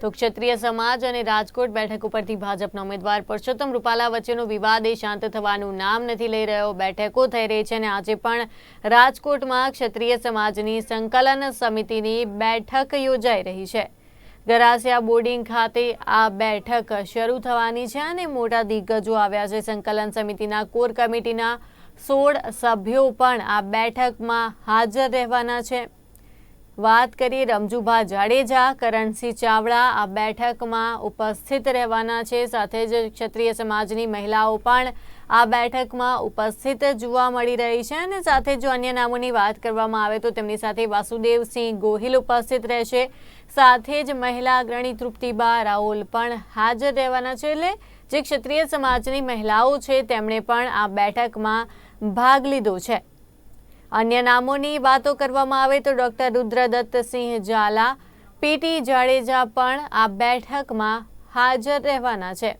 તો ક્ષત્રિય સમાજ અને રાજકોટ બેઠક ઉપરથી ભાજપના ઉમેદવાર પરસોત્તમ રૂપાલા વચ્ચેનો વિવાદ એ શાંત થવાનું નામ નથી લઈ રહ્યો. બેઠકો થઈ રહી છે અને આજે પણ રાજકોટમાં ક્ષત્રિય સમાજની સંકલન સમિતિની બેઠક યોજાઈ રહી છે. ગરાસિયા બોર્ડિંગ ખાતે આ બેઠક શરૂ થવાની છે અને મોટા દિગ્ગજો આવ્યા છે. સંકલન સમિતિના કોર કમિટીના સોળ સભ્યો પણ આ બેઠકમાં હાજર રહેવાના છે. વાત કરીએ રમજુભા જાડેજા, કરણસિંહ ચાવડા, આ બેઠકમાં ઉપસ્થિત રહેવાના છે. સાથે જ ક્ષત્રિય સમાજની મહિલાઓ પણ આ બેઠકમાં ઉપસ્થિત જોવા મળી રહી છે અને સાથે જો અન્ય નામોની વાત કરવામાં આવે તો તેમની સાથે વાસુદેવસિંહ ગોહિલ ઉપસ્થિત રહેશે. સાથે જ મહિલા અગ્રણી તૃપ્તિબા રાહુલ પણ હાજર રહેવાના છે. એટલે જે ક્ષત્રિય સમાજની મહિલાઓ છે, તેમણે પણ આ બેઠકમાં ભાગ લીધો છે. અન્ય નામોની વાતો કરવામાં આવે તો ડોક્ટર રુદ્રદત્તસિંહ ઝાલા પીટી જાડેજા પણ આ બેઠકમાં હાજર રહેવાના છે.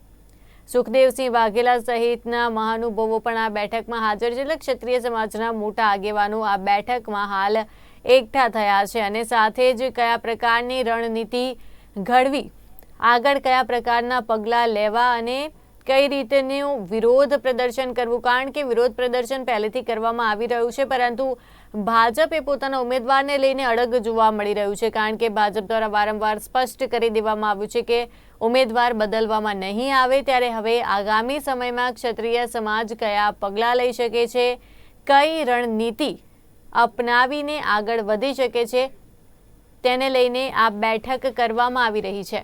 સુખદેવસિંહ વાઘેલા સહિતના મહાનુભાવો પણ આ બેઠકમાં હાજર છે. એટલે ક્ષત્રિય સમાજના મોટા આગેવાનો આ બેઠકમાં હાલ એકઠા થયા છે અને સાથે જ કયા પ્રકારની રણનીતિ ઘડવી, આગળ કયા પ્રકારના પગલાં લેવા અને કઈ રીતેનું વિરોધ પ્રદર્શન કરવું? કારણ કે વિરોધ પ્રદર્શન પહેલેથી કરવામાં આવી રહ્યું છે, પરંતુ ભાજપે પોતાના ઉમેદવારને લઈને અડગ જોવા મળી રહ્યું છે. કારણ કે ભાજપ દ્વારા વારંવાર સ્પષ્ટ કરી દેવામાં આવ્યું છે કે ઉમેદવાર બદલવામાં નહીં આવે, ત્યારે હવે આગામી સમયમાં ક્ષત્રિય સમાજ કયા પગલાં લઈ શકે છે? કઈ રણનીતિ અપનાવીને આગળ વધી શકે છે? તેને લઈને આ બેઠક કરવામાં આવી રહી છે.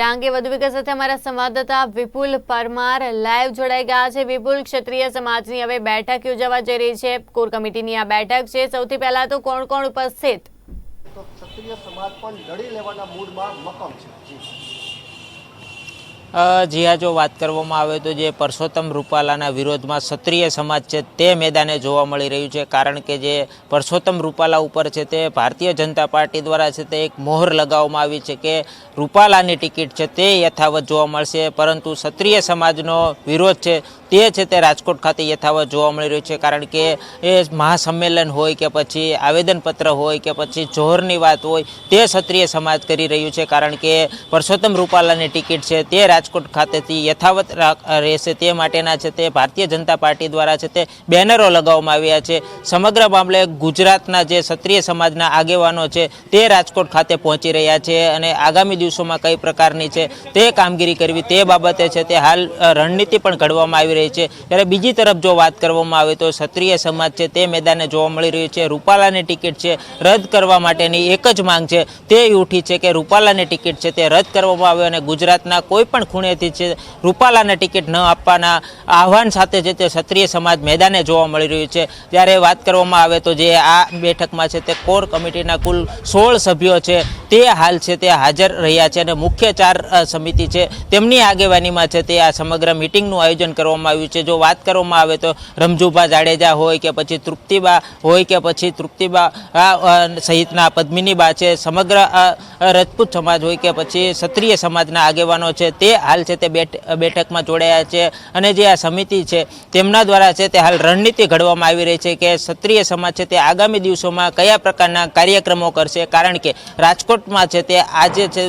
આ અંગે વધુ વિગત સાથે અમારા સંવાદદાતા વિપુલ પરમાર લાઈવ જોડાઈ ગયા છે. વિપુલ, ક્ષત્રિય સમાજની હવે બેઠક યોજાવા જઈ રહી છે. કોર કમિટીની આ બેઠક છે. સૌથી પહેલા તો કોણ કોણ ઉપસ્થિત? તો ક્ષત્રિય સમાજ પણ લડી લેવાના મૂડમાં મકમ છે. જી અ, જો વાત કરવામાં આવે તો જે પરસોત્તમ રૂપાલાના વિરોધમાં ક્ષત્રિય સમાજ છે તે મેદાને જોવા મળી રહ્યું છે. કારણ કે જે પરસોત્તમ રૂપાલા ઉપર છે તે ભારતીય જનતા પાર્ટી દ્વારા છે તે એક મોહર લગાવવામાં આવી છે કે રૂપાલાની ટિકિટ છે તે યથાવત જોવા મળશે. પરંતુ ક્ષત્રિય સમાજનો વિરોધ છે તે છે તે રાજકોટ ખાતે યથાવત જોવા મળી રહ્યું છે. કારણ કે એ મહાસંમેલન હોય કે પછી આવેદનપત્ર હોય કે પછી જોહરની વાત હોય તે ક્ષત્રિય સમાજ કરી રહ્યું છે. કારણ કે પરસોત્તમ રૂપાલાની ટિકિટ છે તે રાજકોટ ખાતેથી યથાવત રહેશે તે માટેના છે તે ભારતીય જનતા પાર્ટી દ્વારા છે તે બેનરો લગાવવામાં આવ્યા છે. સમગ્ર મામલે ગુજરાતના જે ક્ષત્રિય સમાજના આગેવાનો છે તે રાજકોટ ખાતે પહોંચી રહ્યા છે અને આગામી દિવસોમાં કઈ પ્રકારની છે તે કામગીરી કરવી તે બાબતે છે તે હાલ રણનીતિ પણ ઘડવામાં આવી રહી છે. ત્યારે બીજી તરફ જો વાત કરવામાં આવે તો ક્ષત્રિય સમાજ છે તે મેદાને જોવા મળી રહ્યું છે. રૂપાલાની ટિકિટ છે રદ કરવા માટેની એક જ માંગ છે. તે ઉઠી છે કે રૂપાલાની ટિકિટ છે તે રદ કરવામાં આવે અને ગુજરાતના કોઈ પણ ખૂણેથી છે. રૂપાલાને ટિકિટ ન આપવાના આહવાન સાથે છે તે ક્ષત્રિય સમાજ મેદાને જોવા મળી રહ્યું છે. ત્યારે વાત કરવામાં આવે તો જે આ બેઠકમાં છે તે કોર કમિટીના કુલ સોળ સભ્યો છે. તે હાલ છે તે હાજર રહ્યા છે અને મુખ્ય ચાર સમિતિ છે તેમની આગેવાનીમાં છે તે આ સમગ્ર મિટિંગનું આયોજન કરવામાં આવ્યું છે. જો વાત કરવામાં આવે તો રમજુભા જાડેજા હોય કે પછી તૃપ્તિબા હોય કે પછી તૃપ્તિબા સહિતના પદ્મિનીબા છે. સમગ્ર રજપૂત સમાજ હોય કે પછી ક્ષત્રિય સમાજના આગેવાનો છે તે હાલ છે તે બેઠ- બેઠકમાં જોડાયા છે અને જે આ સમિતિ છે તેમના દ્વારા છે તે હાલ રણનીતિ ઘડવામાં આવી રહી છે કે ક્ષત્રિય સમાજ છે તે આગામી દિવસોમાં કયા પ્રકારના કાર્યક્રમો કરશે? કારણ કે રાજકોટમાં છે તે આજે છે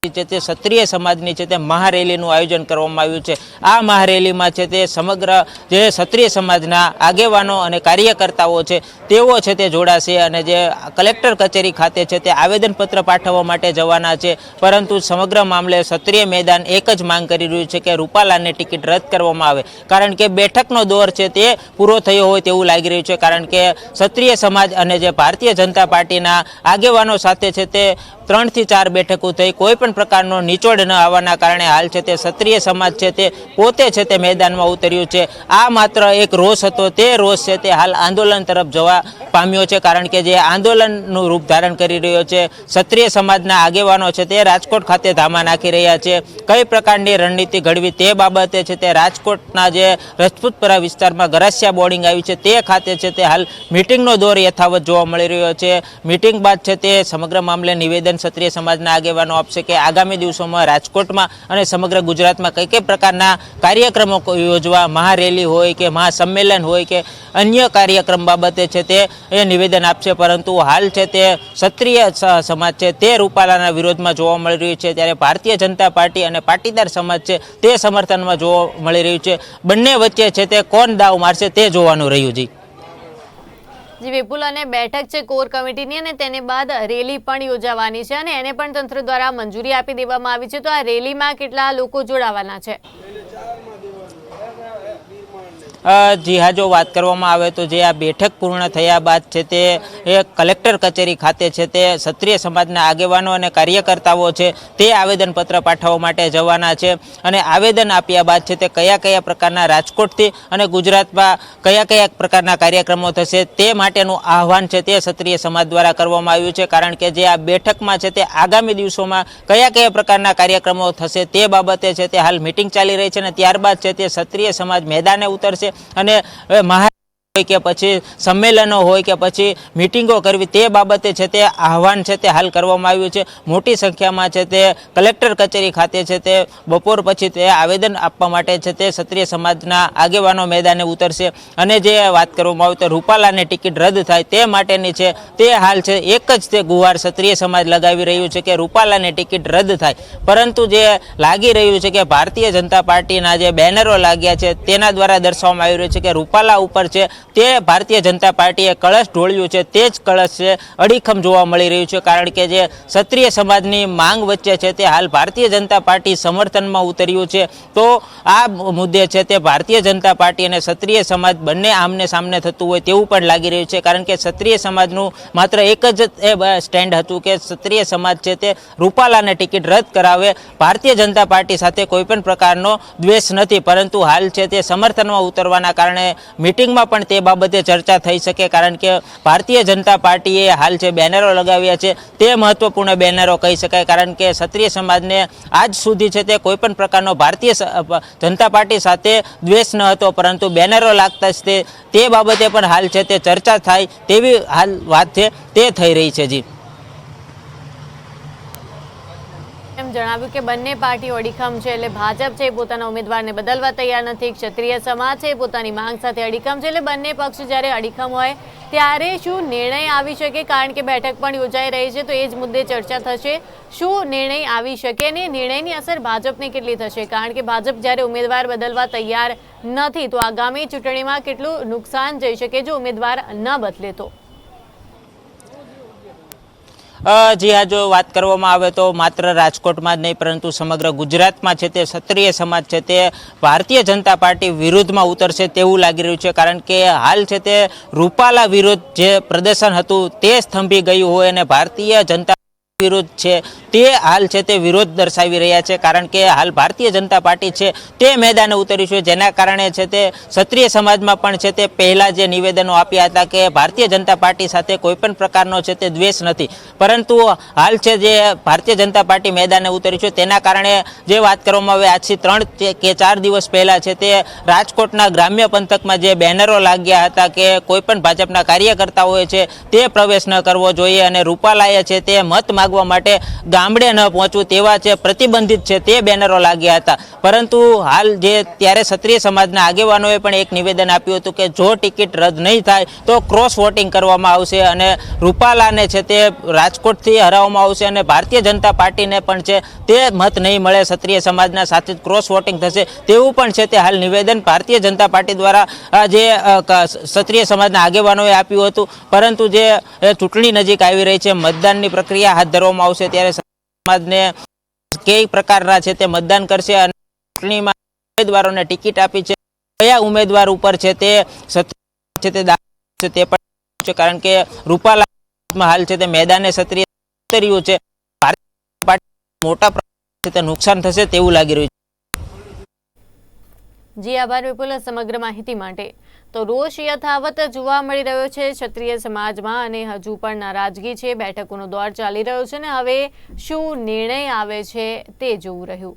છે તે ક્ષત્રિય સમાજની છે તે મહારેલીનું આયોજન કરવામાં આવ્યું છે. આ મહારેલીમાં છે તે સમગ્ર જે ક્ષત્રિય સમાજના આગેવાનો અને કાર્યકર્તાઓ છે તેઓ છે તે જોડાશે અને જે કલેક્ટર કચેરી ખાતે છે તે આવેદનપત્ર પાઠવવા માટે જવાના છે. પરંતુ સમગ્ર મામલે ક્ષત્રિય મેદાન એક જ માંગ કરી રહ્યું છે કે રૂપાલાની ટિકિટ રદ કરવામાં આવે. કારણ કે બેઠકનો દોર છે તે પૂરો થયો હોય તેવું લાગી રહ્યું છે. કારણ કે ક્ષત્રિય સમાજ અને જે ભારતીય જનતા પાર્ટીના આગેવાનો સાથે છે તે ત્રણથી ચાર બેઠકો થઈ કોઈ પણ પ્રકારનો નિચોડ ન આવવાના કારણે હાલ છે તે ક્ષત્રિય સમાજ છે તે પોતે છે તે મેદાનમાં ઉતર્યું છે. આ માત્ર એક રોષ હતો. તે રોષ છે તે હાલ આંદોલન તરફ જવા પામ્યો છે કારણ કે જે આંદોલનનું રૂપ ધારણ કરી રહ્યો છે, ક્ષત્રિય સમાજના આગેવાનો છે તે રાજકોટ ખાતે ધામા નાખી રહ્યા છે. કઈ પ્રકારની રણનીતિ ઘડવી તે બાબતે છે તે રાજકોટના જે રજપૂતપરા વિસ્તારમાં ગરાસિયા બોર્ડિંગ આવી છે તે ખાતે છે તે હાલ મિટિંગનો દોર યથાવત જોવા મળી રહ્યો છે. મિટિંગ બાદ છે તે સમગ્ર મામલે નિવેદન ક્ષત્રિય સમાજના આગેવાનો આપશે કે આગામી દિવસોમાં રાજકોટમાં અને સમગ્ર ગુજરાતમાં કઈ કઈ પ્રકારના કાર્યક્રમો યોજવા, મહારેલી હોય કે મહાસંમેલન હોય કે અન્ય કાર્યક્રમ બાબતે છે તે એ નિવેદન આપશે. પરંતુ હાલ છે તે ક્ષત્રિય સમાજ છે તે રૂપાલાના વિરોધમાં જોવા મળી રહ્યું છે. ત્યારે ભારતીય જનતા પાર્ટી અને પાટીદાર સમાજ છે તે સમર્થનમાં જોવા મળી રહ્યું છે. બંને વચ્ચે છે તે કોણ દાવ મારશે તે જોવાનું રહ્યું જી. જી, વિપુલ અને બેઠક છે કોર કમિટીની અને તેને બાદ રેલી પણ યોજાવાની છે અને એને પણ તંત્ર દ્વારા મંજૂરી આપી દેવામાં આવી છે. તો આ રેલીમાં કેટલા લોકો જોડાવાના છે? જી હા જો વાત કરવામાં આવે તો જે આ બેઠક પૂર્ણ થયા બાદ છે તે, એ કલેક્ટર કચેરી ખાતે છે તે ક્ષત્રિય સમાજના આગેવાનો અને કાર્યકર્તાઓ છે તે આવેદનપત્ર પાઠવવા માટે જવાના છે અને આવેદન આપ્યા બાદ છે તે કયા કયા પ્રકારના રાજકોટથી અને ગુજરાતમાં કયા કયા પ્રકારના કાર્યક્રમો થશે તે માટેનું આહવાન છે તે ક્ષત્રિય સમાજ દ્વારા કરવામાં આવ્યું છે. કારણ કે જે આ બેઠકમાં છે તે આગામી દિવસોમાં કયા કયા પ્રકારના કાર્યક્રમો થશે તે બાબતે છે તે હાલ મિટિંગ ચાલી રહી છે અને ત્યારબાદ છે તે ક્ષત્રિય સમાજ મેદાને ઉતરશે અને હવે મહા કે પછી સંમેલનો હોય કે પછી મિટિંગો કરવી, તે બાબતે છે તે આહવાન છે તે હાલ કરવામાં આવ્યું છે. મોટી સંખ્યામાં છે તે કલેક્ટર કચેરી ખાતે છે તે બપોર પછી તે આવેદન આપવા માટે છે તે ક્ષત્રિય સમાજના આગેવાનો મેદાને ઉતરશે. અને જે વાત કરવામાં આવે તો રૂપાલાની ટિકિટ રદ થાય તે માટેની છે તે હાલ છે એક જ તે ગુહાર ક્ષત્રિય સમાજ લગાવી રહ્યું છે કે રૂપાલાની ટિકિટ રદ થાય. પરંતુ જે લાગી રહ્યું છે કે ભારતીય જનતા પાર્ટીના જે બેનરો લાગ્યા છે તેના દ્વારા દર્શાવવામાં આવી રહ્યું છે કે રૂપાલા ઉપર છે તે ભારતીય જનતા પાર્ટીએ કળશ ઢોળ્યું છે, તે જ કળશ છે, અડીખમ જોવા મળી રહ્યું છે, કારણ કે જે ક્ષત્રિય સમાજની માંગ વચ્ચે છે તે હાલ ભારતીય જનતા પાર્ટી સમર્થનમાં ઉતર્યું છે. તો આ મુદ્દે છે તે ભારતીય જનતા પાર્ટી અને ક્ષત્રિય સમાજ બંને આમને સામને થતું હોય તેવું પણ લાગી રહ્યું છે, કારણ કે ક્ષત્રિય સમાજનું માત્ર એક જ એ સ્ટેન્ડ હતું કે ક્ષત્રિય સમાજ છે તે રૂપાલાને ટિકિટ રદ કરાવે. ભારતીય જનતા પાર્ટી સાથે કોઈપણ પ્રકારનો દ્વેષ નથી, પરંતુ હાલ છે તે સમર્થનમાં ઉતરવાના કારણે મિટિંગમાં પણ તે બાબતે ચર્ચા થઈ શકે કારણ કે ભારતીય જનતા પાર્ટીએ હાલ જે બેનરો લગાવ્યા છે તે મહત્વપૂર્ણ બેનરો કહી શકાય કારણ કે ક્ષત્રિય સમાજને આજ સુધી છે તે કોઈ પણ પ્રકારનો ભારતીય જનતા પાર્ટી સાથે દ્વેષ ન હતો, પરંતુ બેનરો લાગતા જ તે તે બાબતે પણ હાલ છે તે ચર્ચા થાય તેવી હાલ વાત છે તે થઈ રહી છે જી. જણાવ્યું કે બંને પાર્ટીઓ અડીખમ છે એટલે ભાજપ છે પોતાના ઉમેદવારને બદલવા તૈયાર નથી. ક્ષત્રિય સમાજ છે પોતાની માંગ સાથે અડીખમ છે એટલે બંને પક્ષ જ્યારે અડીખમ હોય ત્યારે શું નિર્ણય આવી શકે? કારણ કે બેઠક પણ યોજાઈ રહી છે તો એ જ મુદ્દે ચર્ચા થશે. શું નિર્ણય આવી શકે અને નિર્ણયની અસર ભાજપને કેટલી થશે? કારણ કે ભાજપ જ્યારે ઉમેદવાર બદલવા તૈયાર નથી તો આગામી ચૂંટણીમાં કેટલું નુકસાન જઈ શકે જો ઉમેદવાર ન બદલે તો? જી હા જો વાત કરવામાં આવે તો માત્ર રાજકોટમાં જ નહીં, પરંતુ સમગ્ર ગુજરાતમાં છે તે ક્ષત્રિય સમાજ છે તે ભારતીય જનતા પાર્ટી વિરુદ્ધમાં ઉતરશે તેવું લાગી રહ્યું છે. કારણ કે હાલ છે તે રૂપાલા વિરુદ્ધ જે પ્રદર્શન હતું તે સ્તંભી ગયું હોય અને ભારતીય જનતા વિરુદ્ધ છે, તે હાલ છે તે વિરોધ દર્શાવી રહ્યા છે, કારણ કે હાલ ભારતીય જનતા પાર્ટી છે તે મેદાને ઉતર્યું છે, જેના કારણે છે તે ક્ષત્રિય સમાજમાં પણ છે તે પહેલા જે નિવેદનો આપ્યા હતા કે ભારતીય જનતા પાર્ટી સાથે કોઈ પણ પ્રકારનો છે તે દ્વેષ નથી. પરંતુ હાલ છે જે ભારતીય જનતા પાર્ટી મેદાને ઉતરી છે, તેના કારણે જે વાત કરવામાં આવે, આજથી ત્રણ કે- ચાર દિવસ પહેલા છે તે રાજકોટના ગ્રામ્ય પંથકમાં જે બેનરો લાગ્યા હતા કે કોઈ પણ ભાજપના કાર્યકર્તાઓએ છે તે પ્રવેશ ન કરવો જોઈએ અને રૂપાલાએ છે તે મત માગવા માટે ગામડે ન પહોંચવું તેવા છે પ્રતિબંધિત છે તે બેનરો લાગ્યા હતા. પરંતુ હાલ જે ત્યારે ક્ષત્રિય સમાજના આગેવાનોએ પણ એક નિવેદન આપ્યું હતું કે જો ટિકિટ રદ નહીં થાય તો ક્રોસ વોટિંગ કરવામાં આવશે અને રૂપાલાને છે તે રાજકોટથી હરાવવામાં આવશે અને ભારતીય જનતા પાર્ટીને પણ છે તે મત નહીં મળે, ક્ષત્રિય સમાજના સાથે જ ક્રોસ વોટિંગ થશે તેવું પણ છે તે હાલ નિવેદન ભારતીય જનતા પાર્ટી દ્વારા જે ક્ષત્રિય સમાજના આગેવાનોએ આપ્યું હતું. પરંતુ જે ચૂંટણી નજીક આવી રહી છે, મતદાનની પ્રક્રિયા હાથ ધરવામાં આવશે ત્યારે સમાજને કઈ પ્રકારના છે તે મતદાન કરશે અને ચૂંટણીમાં ઉમેદવારોને ટિકિટ આપી છે. કયા ઉમેદવાર ઉપર છે તે છે તે છે તે પણ છે, કારણ કે રૂપાલામાં હાલ છે તે મેદાને ક્ષત્રિય ઉતર્યું છે. ભારતીય પાર્ટી મોટા પ્રમાણમાં નુકસાન થશે તેવું લાગી રહ્યું છે. જી આભાર, વિપુલ, સમગ્ર માહિતી માટે. તો રોષ યથાવત જોવા મળી રહ્યો છે ક્ષત્રિય સમાજમાં અને હજુ પણ નારાજગી છે. બેઠકોનો દોર ચાલી રહ્યો છે ને હવે શું નિર્ણય આવે છે તે જોવું રહ્યું.